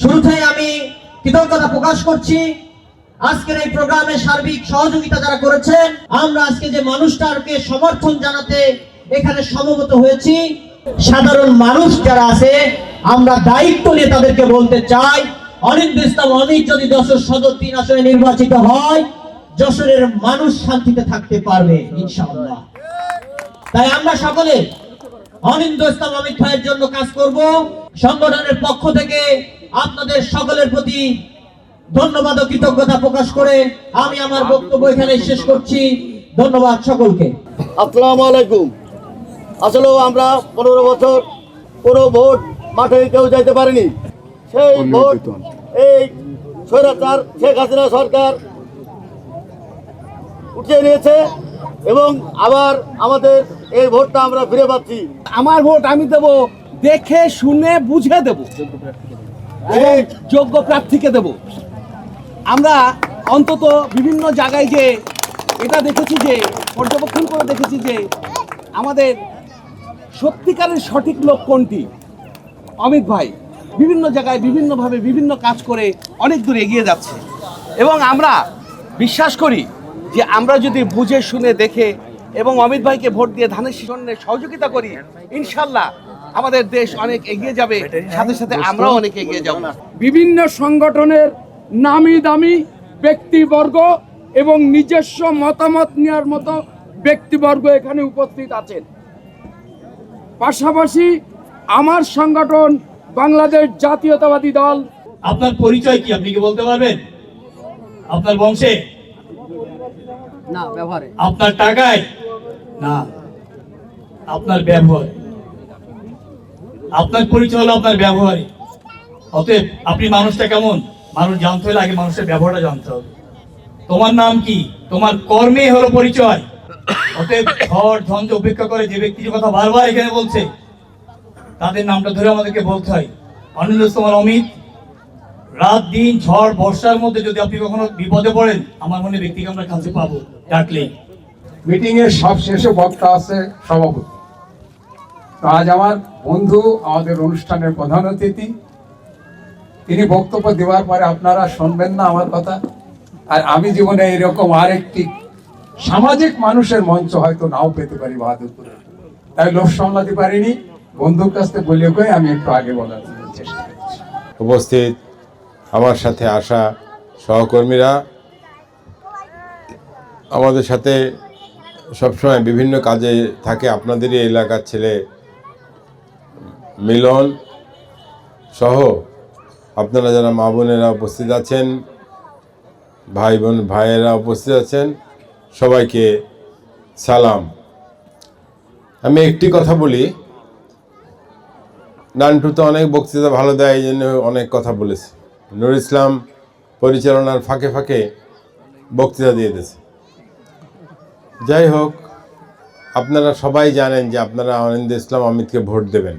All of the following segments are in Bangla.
শুরুতেই আমি কৃতজ্ঞতা প্রকাশ করছি। আজকের এই প্রোগ্রামে সার্বিক সহযোগিতা যারা করেছেন, আমরা আজকে যে মানুষটাকে সমর্থন জানাতে এখানে সমবেত হয়েছি, সাধারণ মানুষ যারা আছে, আমরা দায়িত্ব নিয়ে তাদেরকে বলতে চাই। অনিন্দ ইসলাম অমিত যদি যশোর সদর তিন আসনে নির্বাচিত হয়, যশোরের মানুষ শান্তিতে থাকতে পারবে, ইনশাআল্লাহ। তাই আমরা সকলে অনিন্দ ইসলাম অমিত ভাইয়ের জন্য কাজ করব। সংগঠনের পক্ষ থেকে আপনাদের সকলের প্রতি ধন্যবাদ ও কৃতজ্ঞতা প্রকাশ করে আমি আমার বক্তব্য এখানে শেষ করছি। ধন্যবাদ সকলকে। আসসালামু আলাইকুম। আসলেও আমরা পনেরো বছর কোনো ভোট মাঠে কেউ যাইতে পারেনি। সেই ভোট এই স্বৈরাচার শেখ হাসিনা সরকার উঠিয়ে নিয়েছে এবং আবার আমাদের এই ভোটটা আমরা ফিরে পাচ্ছি। আমার ভোট আমি দেব দেখে শুনে বুঝে দেব। যোগ্য প্রার্থীকে দেব। আমরা অন্তত বিভিন্ন জায়গায় যে এটা দেখেছি যে, পর্যবেক্ষণ করে দেখেছি যে, আমাদের সত্যিকারের সঠিক লোক কোনটি? অমিত ভাই, বিভিন্ন জায়গায় বিভিন্নভাবে বিভিন্ন কাজ করে অনেক দূর এগিয়ে যাচ্ছে। এবং আমরা বিশ্বাস করি যে আমরা যদি বুঝে শুনে দেখে এবং অমিত ভাইকে ভোট দিয়ে ধানের শীষণে সহযোগিতা করি, ইনশাল্লাহ আমাদের দেশ অনেক এগিয়ে যাবে। সাথে সাথে আমরাও অনেক এগিয়ে যাব। বিভিন্ন সংগঠনের নামি দামি ব্যক্তিবর্গ এবং নিজস্ব মতামত নেওয়ার মতো ব্যক্তিবর্গ এখানে উপস্থিত আছেন। পাশাপাশি আমার সংগঠন বাংলাদেশ জাতীয়তাবাদী দল। আপনার পরিচয় কি আপনি কি বলতে পারবেন? আপনার বংশে? না ব্যবহারে। আপনার টাকায়? না। আপনার ব্যবহার। আপনার পরিচয় হলো আপনার ব্যবহারে। অতএব আপনি মানুষটা কেমন? মানুষ জানতে হলে আগে মানুষের ব্যবহারটা জানতে হবে। তোমার নাম কি? তোমার কর্মে হলো পরিচয়। অতএব ঝড়, ঝঞ্ঝ উপেক্ষা করে যে ব্যক্তির কথা বারবার এখানে বলছে, তাদের নামটা ধরে আমাদেরকে বলতে হয়। অনিল তোমার অমিত, রাত, দিন, ঝড়, বর্ষার মধ্যে যদি আপনি কখনো বিপদে পড়েন, আমার মনে ব্যক্তিকে আমরা কাছে পাবো, ডাকলেই। মিটিং এর সব শেষে বক্তা আছে সভাপতি। তো আজ আমার বন্ধু, আমাদের অনুষ্ঠানের প্রধান অতিথি। তিনি বক্তব্য দেওয়ার পরে আপনারা শুনবেন না আমার কথা। আর আমি জীবনে এরকম আরেকটি সামাজিক মানুষের মঞ্চ হয়তো নাও পেতে পারি বাহাদুরপুরে। তাই লোক সামলাতে পারিনি। বন্ধুর কাছ থেকে বলে কয়ে আমি একটু আগে বলার চেষ্টা করছি। উপস্থিত আমার সাথে আসা সহকর্মীরা, আমাদের সাথে সবসময় বিভিন্ন কাজে থাকে। আপনাদেরই এলাকার ছেলে মিলন সহ আপনারা যারা মা বোনেরা উপস্থিত আছেন, ভাই বোন, ভাইয়েরা উপস্থিত আছেন, সবাইকে সালাম। আমি একটি কথা বলি, নান্টু তো অনেক বক্তৃতা ভালো দেয়, এই জন্য অনেক কথা বলেছে। নুর ইসলাম পরিচালনার ফাঁকে ফাঁকে বক্তৃতা দিয়ে দিয়েছে। যাই হোক, আপনারা সবাই জানেন যে আপনারা আনন্দ ইসলাম অমিতকে ভোট দেবেন।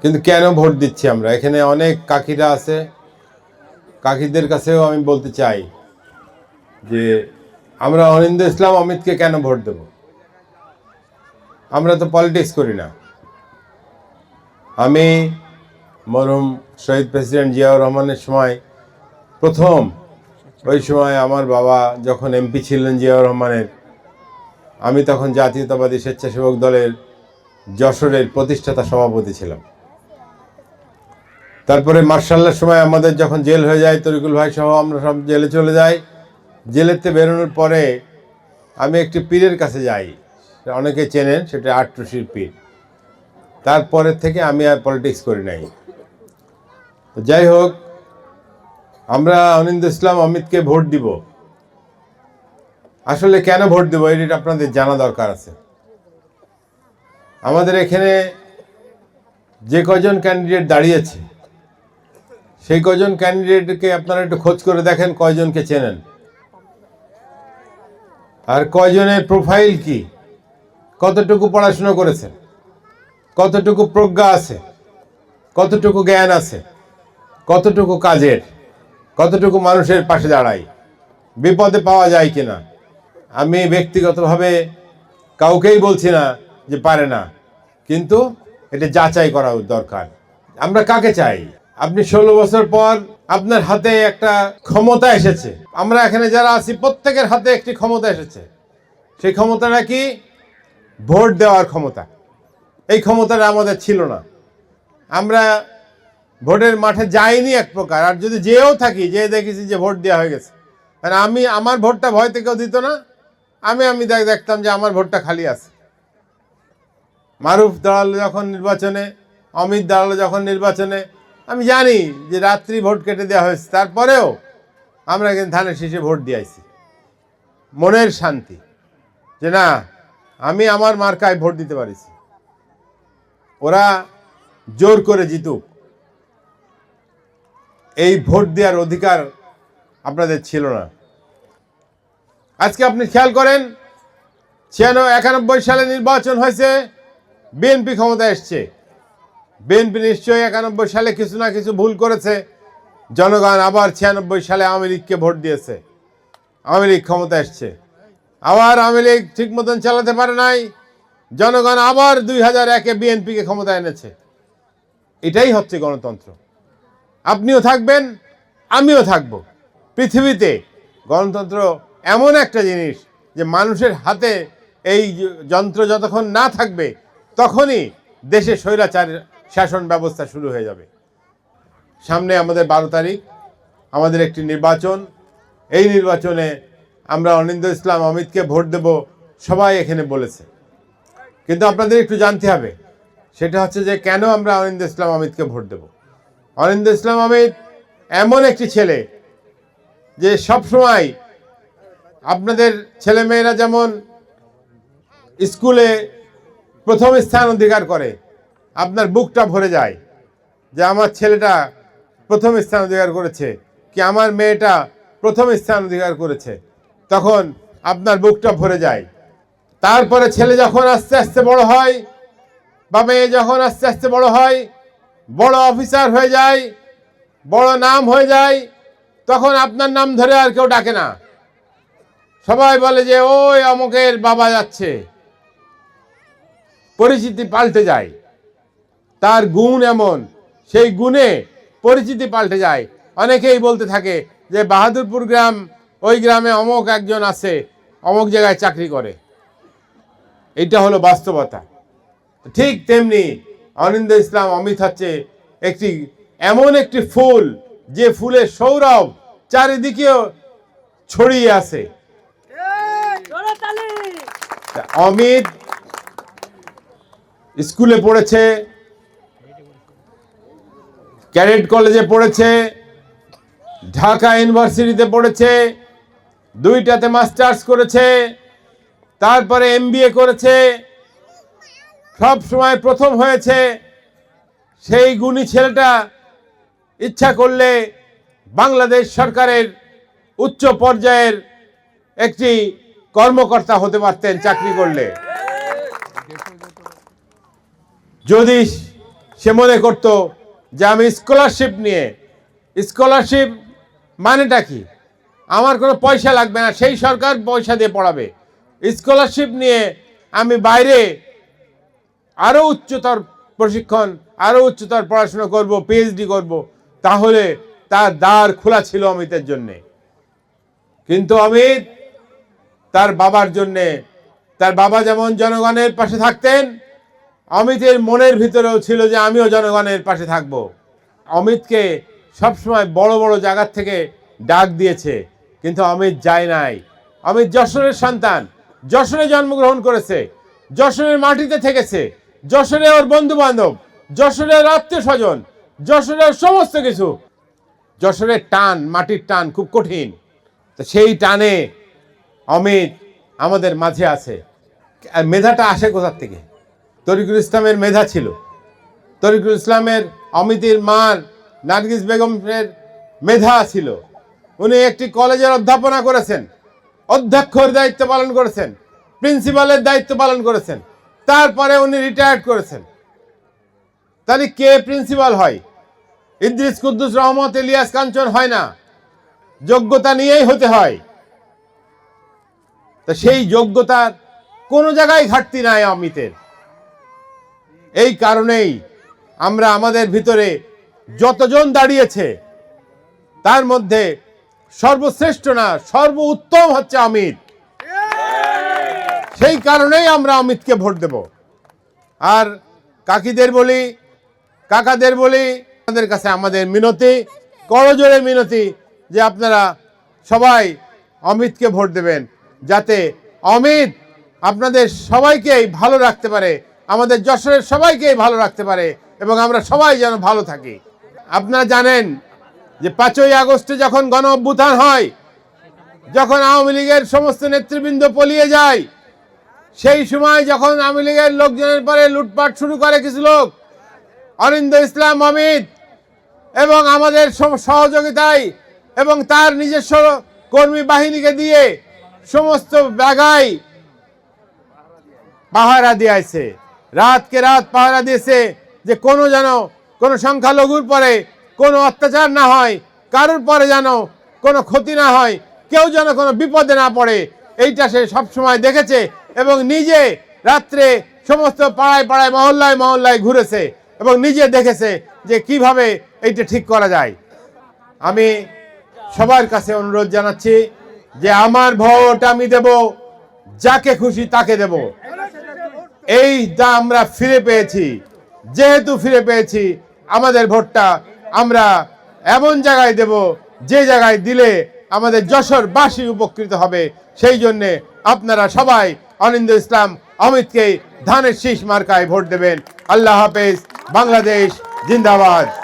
কিন্তু কেন ভোট দিচ্ছি আমরা? এখানে অনেক কাকিরা আছে। কাকিদের কাছেও আমি বলতে চাই যে, আমরা অনিন্দ ইসলাম অমিতকে কেন ভোট দেব? আমরা তো পলিটিক্স করি না। আমি মরহুম শহীদ প্রেসিডেন্ট জিয়াউর রহমানের সময় প্রথম, ওই সময় আমার বাবা যখন এমপি ছিলেন জিয়াউর রহমানের, আমি তখন জাতীয়তাবাদী স্বেচ্ছাসেবক দলের যশোরের প্রতিষ্ঠাতা সভাপতি ছিলাম। তারপরে মার্শাল্লার সময় আমাদের যখন জেল হয়ে যায়, তরিকুল ভাই সহ আমরা সব জেলে চলে যাই। জেলেতে বেরোনোর পরে আমি একটি পীরের কাছে যাই। অনেকে চেনেন, সেটা আটটুসির পীর। তারপরের থেকে আমি আর পলিটিক্স করি নাই। তো যাই হোক, আমরা অনিন্দ ইসলাম অমিতকে ভোট দিব। আসলে কেন ভোট দেবো, এটা আপনাদের জানা দরকার আছে। আমাদের এখানে যে কজন ক্যান্ডিডেট দাঁড়িয়েছে সেই কজন ক্যান্ডিডেটকে আপনারা একটু খোঁজ করে দেখেন, কয়জনকে চেনেন? আর কয়জনের প্রোফাইল কি? কতটুকু পড়াশোনা করেছেন? কতটুকু প্রজ্ঞা আছে? কতটুকু জ্ঞান আছে? কতটুকু কাজের? কতটুকু মানুষের পাশে দাঁড়ায়? বিপদে পাওয়া যায় কিনা? আমি ব্যক্তিগতভাবে কাউকেই বলছি না যে পারে না। কিন্তু এটা যাচাই করা দরকার। আমরা কাকে চাই? আপনি ষোলো বছর পর আপনার হাতে একটা ক্ষমতা এসেছে। আমরা এখানে যারা আছি, প্রত্যেকের হাতে একটি ক্ষমতা এসেছে। সেই ক্ষমতাটা কি? ভোট দেওয়ার ক্ষমতা। এই ক্ষমতাটা আমাদের ছিল না। আমরা ভোটের মাঠে যাইনি এক প্রকার। আর যদি যেও থাকি যে দেখেছি যে ভোট দেওয়া হয়ে গেছে। মানে আমি, আমার ভোটটা ভয় থেকেও দিত না। আমি আমি দেখ- দেখতাম যে আমার ভোটটা খালি আছে। মারুফ দাঁড়াল যখন নির্বাচনে, অমিত দাঁড়াল যখন নির্বাচনে আমি জানি যে রাত্রি ভোট কেটে দেওয়া হয়েছে, তারপরেও আমরা কিন্তু ধানের শীষে ভোট দিয়েছি। মনের শান্তি যে না, আমি আমার মার্কায় ভোট দিতে পারিছি। ওরা জোর করে জিতুক। এই ভোট দেওয়ার অধিকার আপনাদের ছিল না। আজকে আপনি খেয়াল করেন, ছিয়ানব্বই, একানব্বই সালে নির্বাচন হয়েছে, বিএনপি ক্ষমতা এসছে। বিএনপি নিশ্চয়ই একানব্বই সালে কিছু না কিছু ভুল করেছে। জনগণ আবার ছিয়ানব্বই সালে আওয়ামী লীগকে ভোট দিয়েছে। আওয়ামী লীগ ক্ষমতা এসছে। আবার আওয়ামী লীগ ঠিক মতন চালাতে পারে নাই। জনগণ আবার দুই হাজার একে বিএনপিকে ক্ষমতা এনেছে। এটাই হচ্ছে গণতন্ত্র। আপনিও থাকবেন, আমিও থাকব। পৃথিবীতে গণতন্ত্র এমন একটা জিনিস যে মানুষের হাতে এই যন্ত্র যতক্ষণ না থাকবে, তখনই দেশে স্বৈরাচার শাসন ব্যবস্থা শুরু হয়ে যাবে। সামনে আমাদের বারো তারিখ, আমাদের একটি নির্বাচন। এই নির্বাচনে আমরা অনিন্দ ইসলাম অমিতকে ভোট দেব, সবাই এখানে বলেছে। কিন্তু আপনাদের একটু জানতে হবে, সেটা হচ্ছে যে কেন আমরা অনিন্দ ইসলাম অমিতকে ভোট দেব? অনিন্দ ইসলাম অমিত এমন একটি ছেলে যে সব সময় আপনাদের ছেলেমেয়েরা যেমন স্কুলে প্রথম স্থান অধিকার করে আপনার বুকটা ভরে যায় যে আমার ছেলেটা প্রথম স্থান অধিকার করেছে, কি আমার মেয়েটা প্রথম স্থান অধিকার করেছে। তখন আপনার বুকটা ভরে যায়। তারপরে ছেলে যখন আস্তে আস্তে বড় হয়, বা মেয়ে যখন আস্তে আস্তে বড় হয়, বড় অফিসার হয়ে যায়, বড় নাম হয়ে যায়, তখন আপনার নাম ধরে আর কেউ ডাকে না। সবাই বলে যে, ওই অমুকের বাবা যাচ্ছে। পরিচিতি পাল্টে যায়। তার গুণ এমন। সেই গুণে পরিচিতি পাল্টে যায়। অনেকেই বলতে থাকে যে বাহাদুরপুর গ্রাম ওই গ্রামে অমক একজন আছে অমক জায়গায় চাকরি করে। এটা হলো বাস্তবতা। ঠিক তেমনি অনিন্দ ইসলাম অমিত হচ্ছে একটি এমন একটি ফুল যে ফুলের সৌরভ চারিদিকেও ছড়িয়ে আছে। অমিত স্কুলে পড়েছে ক্যাডেট কলেজে পড়েছে, ঢাকা ইউনিভার্সিটিতে পড়েছে, দুইটাতে মাস্টার্স করেছে, তারপরে এমবিএ করেছে, সব সময় প্রথম হয়েছে। সেই গুণী ছেলেটা ইচ্ছা করলে বাংলাদেশ সরকারের উচ্চ পর্যায়ের একটি কর্মকর্তা হতে পারতেন চাকরি করলে। যদি সে মনে করত যে আমি স্কলারশিপ নিয়ে স্কলারশিপ মানেটা কি? আমার কোনো পয়সা লাগবে না, সেই সরকার পয়সা দিয়ে পড়াবে। স্কলারশিপ নিয়ে আমি বাইরে আরও উচ্চতর প্রশিক্ষণ আরও উচ্চতর পড়াশোনা করব পিএইচডি করব, তাহলে তার দ্বার খোলা ছিল অমিতের জন্যে। কিন্তু অমিত তার বাবার জন্যে, তার বাবা যেমন জনগণের পাশে থাকতেন অমিতের মনের ভিতরেও ছিল যে আমিও জনগণের পাশে থাকব। অমিতকে সবসময় বড় বড় জায়গার থেকে ডাক দিয়েছে, কিন্তু অমিত যায় নাই। অমিত যশোরের সন্তান, যশোরে জন্মগ্রহণ করেছে, যশোরের মাটিতে থেকেছে, যশোরে ওর বন্ধু বান্ধব যশোরের আত্মীয় স্বজন যশোরের সমস্ত কিছু। যশোরের টান, মাটির টান খুব কঠিন। তো সেই টানে অমিত আমাদের মাঝে আছে। মেধাটা আসে কোথার থেকে? তরিকুল ইসলামের মেধা ছিল। তরিকুল ইসলামের অমিতির মার নার্গিস বেগমের মেধা ছিল। উনি একটি কলেজের অধ্যাপনা করেছেন, অধ্যক্ষর দায়িত্ব পালন করেছেন, প্রিন্সিপালের দায়িত্ব পালন করেছেন, তারপরে উনি রিটায়ার্ড করেছেন। তাহলে কে প্রিন্সিপাল হয়? ইদ্রিস কুদ্দুস রহমত, ইলিয়াস কাঞ্চন হয় না। যোগ্যতা নিয়েই হতে হয়। তা সেই যোগ্যতার কোনো জায়গায় ঘাটতি নাই অমিতের। এই কারণেই আমরা আমাদের ভিতরে যতজন দাঁড়িয়েছে, তার মধ্যে সর্বশ্রেষ্ঠ না সর্ব উত্তম হচ্ছে অমিত। সেই কারণেই আমরা অমিতকে ভোট দেব। আর কাকিদের বলি, কাকাদের বলি, আমাদের কাছে আমাদের মিনতি করজোরে মিনতি যে আপনারা সবাই অমিতকে ভোট দেবেন, যাতে অমিত আপনাদের সবাইকেই ভালো রাখতে পারে। আমাদের যশোরের সবাইকেই ভালো রাখতে পারে এবং আমরা সবাই যেন ভালো থাকি। আপনারা জানেন যে পাঁচই আগস্টে যখন গণ অভ্যুত্থান হয়, যখন আওয়ামী লীগের সমস্ত নেতৃবৃন্দ পলিয়ে যায়, সেই সময় যখন আওয়ামী লীগের লোকজনের পরে লুটপাট শুরু করে কিছু লোক, অরিন্দ ইসলাম, অমিত, এবং আমাদের সহযোগিতায় এবং তার নিজস্ব কর্মী বাহিনীকে দিয়ে সমস্ত জায়গায় পাহারা দিয়েছে। রাতকে রাত পাহারা দিয়েছে যে কোনো যেন কোনো সংখ্যালঘুর পরে কোনো অত্যাচার না হয়, কারোর পরে যেন কোনো ক্ষতি না হয়, কেউ যেন কোনো বিপদে না পড়ে, এইটা সে সবসময় দেখেছে এবং নিজে রাত্রে সমস্ত পাড়ায় পাড়ায়, মহল্লায় মহল্লায় ঘুরেছে এবং নিজে দেখেছে যে কীভাবে এইটা ঠিক করা যায়। আমি সবার কাছে অনুরোধ জানাচ্ছি যে আমার ভোট আমি দেব, যাকে খুশি তাকে দেব। এইটা আমরা ফিরে পেয়েছি, যেহেতু ফিরে পেয়েছি, আমাদের ভোটটা আমরা এমন জায়গায় দেব, যে জায়গায় দিলে আমাদের যশোরবাসী উপকৃত হবে। সেই জন্যে আপনারা সবাই অনিন্দ ইসলাম অমিতকে ধানের শীষ মার্কায় ভোট দেবেন। আল্লাহ হাফেজ, বাংলাদেশ জিন্দাবাদ।